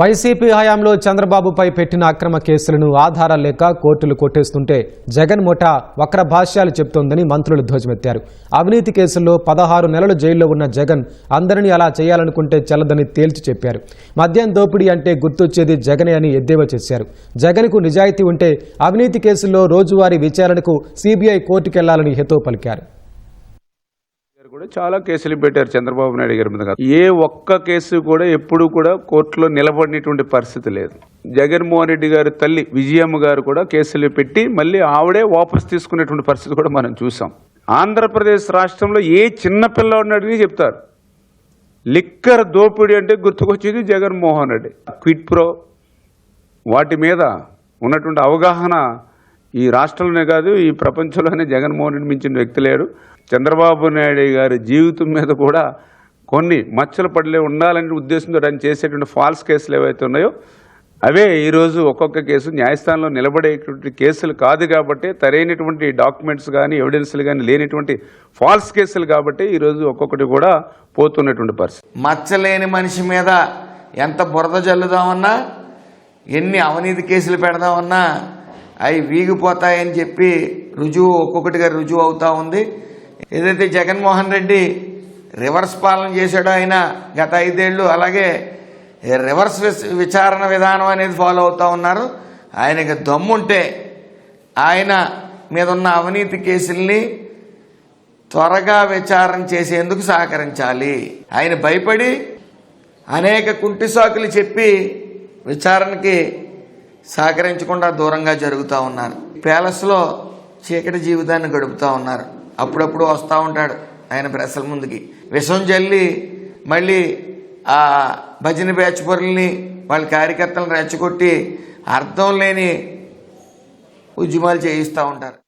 YCP హయాంలో చంద్రబాబుపై పెట్టిన అక్రమ కేసులను ఆధారాలు లేక కోర్టులు కొట్టేస్తుంటే జగన్ ముఠా వక్ర భాష్యాలు చెప్తోందని మంత్రులు ధ్వజమెత్తారు. అవినీతి కేసుల్లో పదహారు నెలలు జైల్లో ఉన్న జగన్ అందరినీ అలా చేయాలనుకుంటే చెల్లదని తేల్చి చెప్పారు. మద్యం దోపిడీ అంటే గుర్తొచ్చేది జగనే అని ఎద్దేవా చేశారు. జగన్కు నిజాయితీ ఉంటే అవినీతి కేసుల్లో రోజువారీ విచారణకు సీబీఐ కోర్టుకెళ్ళాలని హితో పలికారు. కూడా చాలా కేసులు పెట్టారు చంద్రబాబు నాయుడు గారి మీద ఏ ఒక్క కేసు కూడా ఎప్పుడు కూడా కోర్టులో నిలబడినటువంటి పరిస్థితి లేదు. జగన్మోహన్ రెడ్డి గారి తల్లి విజయమ్మ గారు కూడా కేసులు పెట్టి మళ్ళీ ఆవిడే వాపస్ తీసుకునేటువంటి పరిస్థితి కూడా మనం చూసాం. ఆంధ్రప్రదేశ్ రాష్ట్రంలో ఏ చిన్న పిల్లవాడిని అడిగి చెప్తారు. లిక్కర్ దోపిడీ అంటే గుర్తుకొచ్చేది జగన్మోహన్ రెడ్డి. క్విట్ ప్రో వాటి మీద ఉన్నటువంటి అవగాహన ఈ రాష్ట్రంలోనే కాదు ఈ ప్రపంచంలోనే జగన్మోహన్ రెడ్డి మించిన వ్యక్తి లేడు. చంద్రబాబు నాయుడు గారి జీవితం మీద కూడా కొన్ని మచ్చలు పడలే ఉండాలనే ఉద్దేశంతో ఆయన చేసేటువంటి ఫాల్స్ కేసులు ఏవైతే ఉన్నాయో అవే ఈరోజు ఒక్కొక్క కేసు న్యాయస్థానంలో నిలబడేటువంటి కేసులు కాదు కాబట్టి తరైనటువంటి డాక్యుమెంట్స్ కానీ ఎవిడెన్స్లు కానీ లేనటువంటి ఫాల్స్ కేసులు కాబట్టి ఈరోజు ఒక్కొక్కటి కూడా పోతున్నటువంటి పరిస్థితి. మచ్చలేని మనిషి మీద ఎంత బురద జల్లుదామన్నా ఎన్ని అవినీతి కేసులు పెడదామన్నా అవి వీగిపోతాయని చెప్పి రుజువు ఒక్కొక్కటిగా రుజువు అవుతా ఉంది. ఏదైతే జగన్మోహన్ రెడ్డి రివర్స్ పాలన చేశాడో ఆయన గత ఐదేళ్ళు అలాగే రివర్స్ విచారణ విధానం అనేది ఫాలో అవుతూ ఉన్నారు. ఆయనకి దమ్ముంటే ఆయన మీద ఉన్న అవినీతి కేసుల్ని త్వరగా విచారణ చేసేందుకు సహకరించాలి. ఆయన భయపడి అనేక కుంటి సాకులు చెప్పి విచారణకి సహకరించకుండా దూరంగా జరుగుతూ ఉన్నారు. ప్యాలెస్లో చీకటి జీవితాన్ని గడుపుతూ ఉన్నారు. అప్పుడప్పుడు వస్తూ ఉంటాడు ఆయన ప్రెసల ముందుకి. విషం జల్లి మళ్ళీ ఆ భజన బ్యాచ్ వాళ్ళ కార్యకర్తలను రెచ్చగొట్టి అర్థం లేని ఉద్యమాలు చేయిస్తూ ఉంటారు.